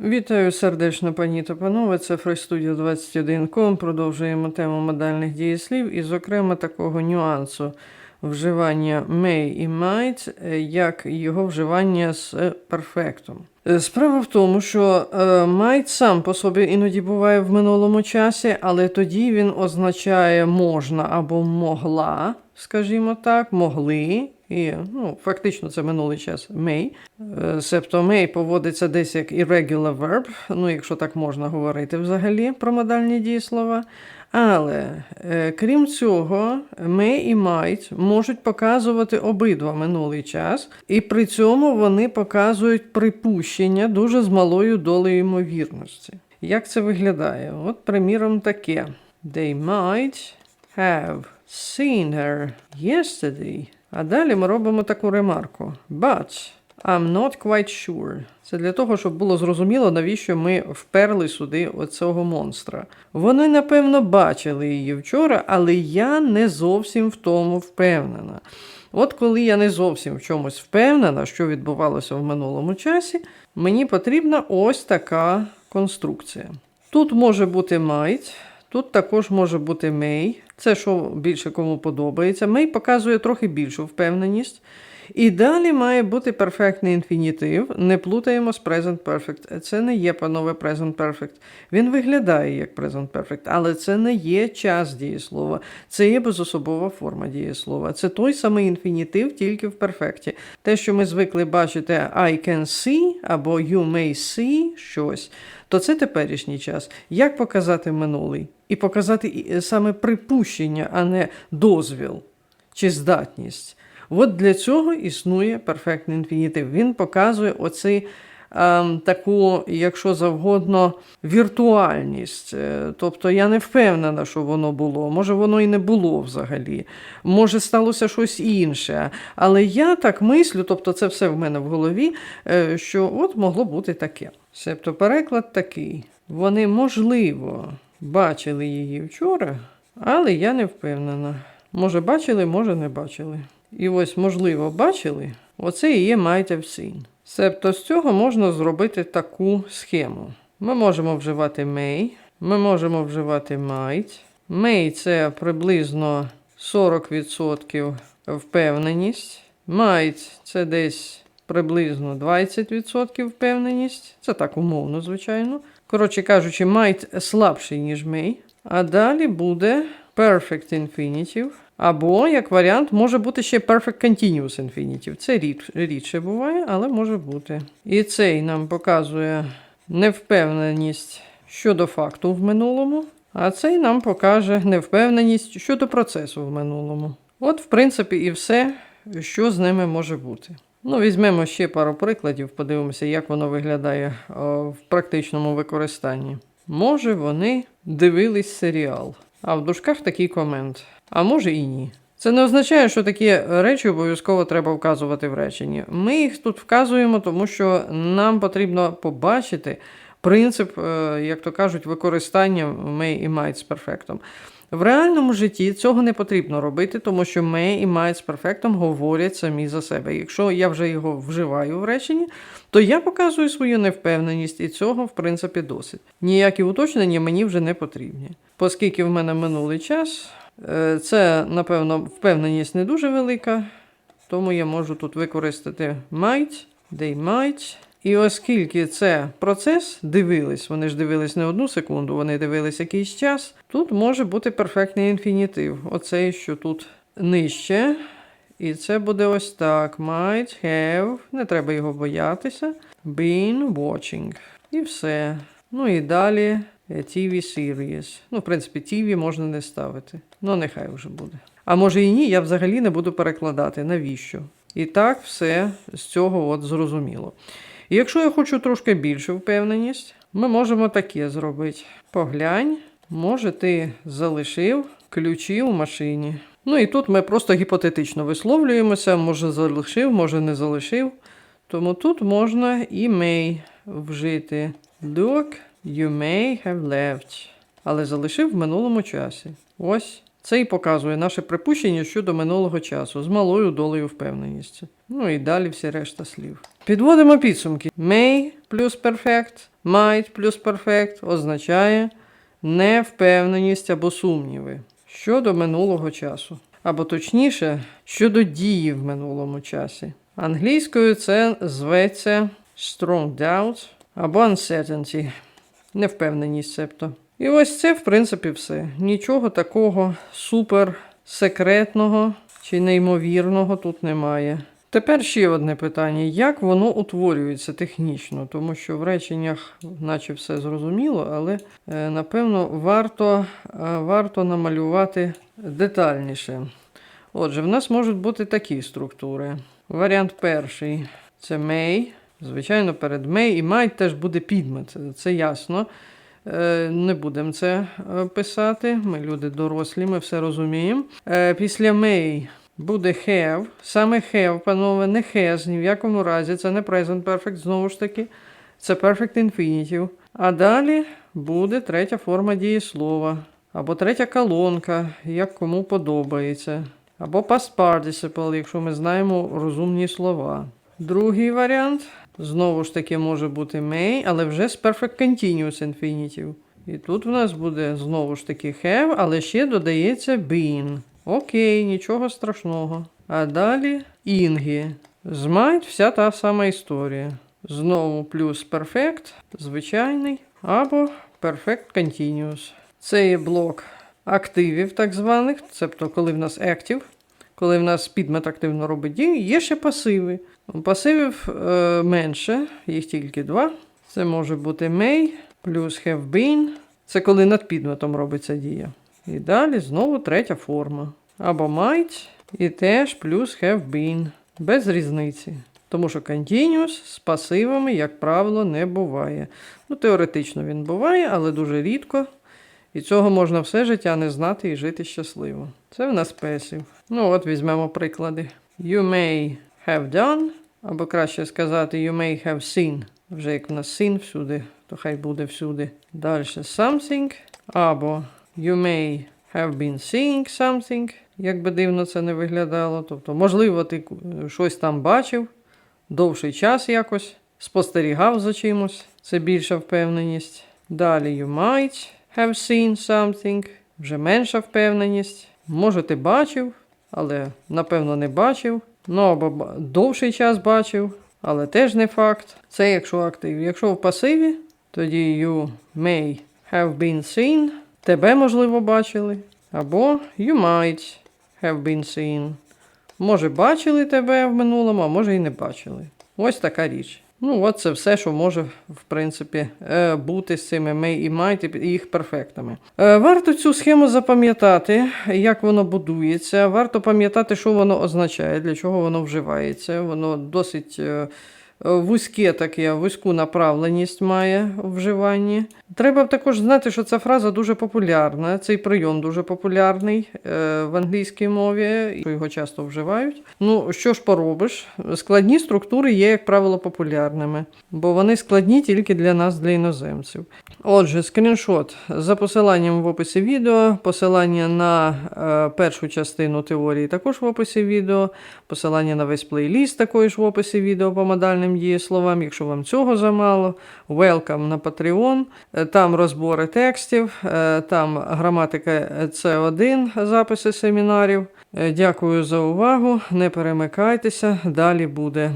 Вітаю сердечно, пані та панове. Це FreeStudio 21.com. Продовжуємо тему модальних дієслів і, зокрема, такого нюансу вживання may і might, е, як його вживання з перфектом. Е, Справа в тому, що е, might сам по собі іноді буває в минулому часі, але тоді він означає можна або могла, скажімо так, могли. І ну, фактично це минулий час may. Е, Себто may поводиться десь як irregular verb, ну якщо так можна говорити взагалі про модальні дієслова. Але е, крім цього, may і might можуть показувати обидва минулий час, і при цьому вони показують припущення дуже з малою долею ймовірності. Як це виглядає? От, приміром, таке: They might have seen her yesterday. А далі ми робимо таку ремарку. But I'm not quite sure. Це для того, щоб було зрозуміло, навіщо ми вперли сюди оцього монстра. Вони, напевно, бачили її вчора, але я не зовсім в тому впевнена. От коли я не зовсім в чомусь впевнена, що відбувалося в минулому часі, мені потрібна ось така конструкція. Тут може бути might, Тут також може бути may. Це що більше кому подобається. May показує трохи більшу впевненість. І далі має бути перфектний інфінітив. Не плутаємо з present perfect. Це не є панове present perfect. Він виглядає як present perfect, але це не є час дієслова. Це є безособова форма дієслова. Це той самий інфінітив, тільки в перфекті. Те, що ми звикли бачити I can see або you may see щось, то це теперішній час. Як показати минулий? І показати саме припущення, а не дозвіл чи здатність. От для цього існує перфектний інфінітив. Він показує оцей ем, таку, якщо завгодно, віртуальність. Е, Тобто я не впевнена, що воно було. Може, воно і не було взагалі. Може, сталося щось інше. Але я так мислю, тобто це все в мене в голові, е, що от могло бути таке. Себто переклад такий. Вони, можливо, бачили її вчора, але я не впевнена. Може, бачили, може, не бачили. І ось, можливо, бачили, оце і є seen. Себто з цього можна зробити таку схему. Ми можемо вживати may, ми можемо вживати might. May це приблизно 40% впевненість. Might це десь приблизно 20% впевненість. Це так умовно, звичайно. Коротше кажучи, might слабший, ніж may. А далі буде perfect infinitive. Або, як варіант, може бути ще perfect continuous infinitive. Це рід, рідше буває, але може бути. І цей нам показує невпевненість щодо факту в минулому, а цей нам покаже невпевненість щодо процесу в минулому. От, в принципі, і все, що з ними може бути. Ну, візьмемо ще пару прикладів, подивимося, як воно виглядає о, в практичному використанні. Може, вони дивились серіал, а в дужках такий комент. А може і ні. Це не означає, що такі речі обов'язково треба вказувати в реченні. Ми їх тут вказуємо, тому що нам потрібно побачити принцип, е, як то кажуть, використання may і might з перфектом. В реальному житті цього не потрібно робити, тому що may і might з перфектом говорять самі за себе. Якщо я вже його вживаю в реченні, то я показую свою невпевненість, і цього, в принципі, досить. Ніякі уточнення мені вже не потрібні. Оскільки в мене минулий час, е, це, напевно, впевненість не дуже велика, тому я можу тут використати might, they might. І оскільки це процес, дивились, вони ж дивились не одну секунду, вони дивились якийсь час, тут може бути перфектний інфінітив. Оцей, що тут нижче. І це буде ось так. Might have, не треба його боятися. Been watching. І все. Ну і далі е, TV series. Ну, в принципі, TV можна не ставити. Ну, нехай вже буде. А може і ні, я взагалі не буду перекладати. Навіщо? І так все з цього от зрозуміло. І якщо я хочу трошки більшу впевненість, ми можемо таке зробити. Поглянь, може, ти залишив ключі у машині. Ну і тут ми просто гіпотетично висловлюємося, може залишив, може не залишив. Тому тут можна і may вжити. Look, you may have left. Але залишив в минулому часі. Ось Це і показує наше припущення щодо минулого часу з малою долею впевненості. Ну і далі всі решта слів. Підводимо підсумки. May плюс perfect, might плюс perfect означає невпевненість або сумніви щодо минулого часу. Або точніше, щодо дії в минулому часі. Англійською це зветься strong doubt або uncertainty. Невпевненість, себто. І ось це, в принципі, все. Нічого такого супер секретного чи неймовірного тут немає. Тепер ще одне питання: як воно утворюється технічно, тому що в реченнях, наче все зрозуміло, але е, напевно варто, е, варто намалювати детальніше. Отже, в нас можуть бути такі структури. Варіант перший це may. Звичайно, перед may і might теж буде підмет, це ясно. Е, Не будемо це е, писати. Ми люди дорослі, ми все розуміємо. Е, Після may буде have. Саме have, панове, не has ні в якому разі. Це не present perfect, знову ж таки. Це perfect infinitive. А далі буде третя форма дієслова. Або третя колонка, як кому подобається. Або past participle, якщо ми знаємо розумні слова. Другий варіант знову ж таки може бути may, але вже з perfect continuous infinitive. І тут в нас буде знову ж таки have, але ще додається been. Окей, нічого страшного. А далі інгі. З might вся та сама історія. Знову плюс perfect, звичайний, або perfect continuous. Це є блок активів, так званих, тобто коли в нас active, коли в нас підмет активно робить дію, є ще пасиви. Пасивів е, менше, їх тільки два. Це може бути may плюс have been. Це коли над підметом робиться дія. І далі знову третя форма. Або might і теж плюс have been. Без різниці. Тому що continuous з пасивами, як правило, не буває. Ну, теоретично він буває, але дуже рідко. І цього можна все життя не знати і жити щасливо. Це в нас песів. Ну, от візьмемо приклади. You may have done, або краще сказати, you may have seen. Вже як в нас seen всюди, то хай буде всюди. Далі something. Або you may have been seeing something. Як би дивно це не виглядало. Тобто, можливо, ти щось там бачив довший час якось, спостерігав за чимось. Це більша впевненість. Далі you might have seen something. Вже менша впевненість. Може, ти бачив, але напевно не бачив. Ну або довший час бачив, але теж не факт. Це якщо актив. Якщо в пасиві, тоді you may have been seen. Тебе можливо бачили. Або you might have been seen. Може, бачили тебе в минулому, а може і не бачили. Ось така річ. Ну, от це все, що може, в принципі, е, бути з цими may і might їх перфектами. Е, Варто цю схему запам'ятати, як воно будується. Варто пам'ятати, що воно означає, для чого воно вживається. Воно досить е, вузьке таке, вузьку направленість має вживанні. Треба також знати, що ця фраза дуже популярна, цей прийом дуже популярний е, в англійській мові, і його часто вживають. Ну, що ж поробиш? Складні структури є, як правило, популярними, бо вони складні тільки для нас, для іноземців. Отже, скріншот за посиланням в описі відео, посилання на е, першу частину теорії також в описі відео, посилання на весь плейліст також в описі відео по модальним дієсловам. Якщо вам цього замало, welcome на Patreon. Е, Там розбори текстів, е, там граматика С1, записи семінарів. Е, Дякую за увагу. Не перемикайтеся, далі буде.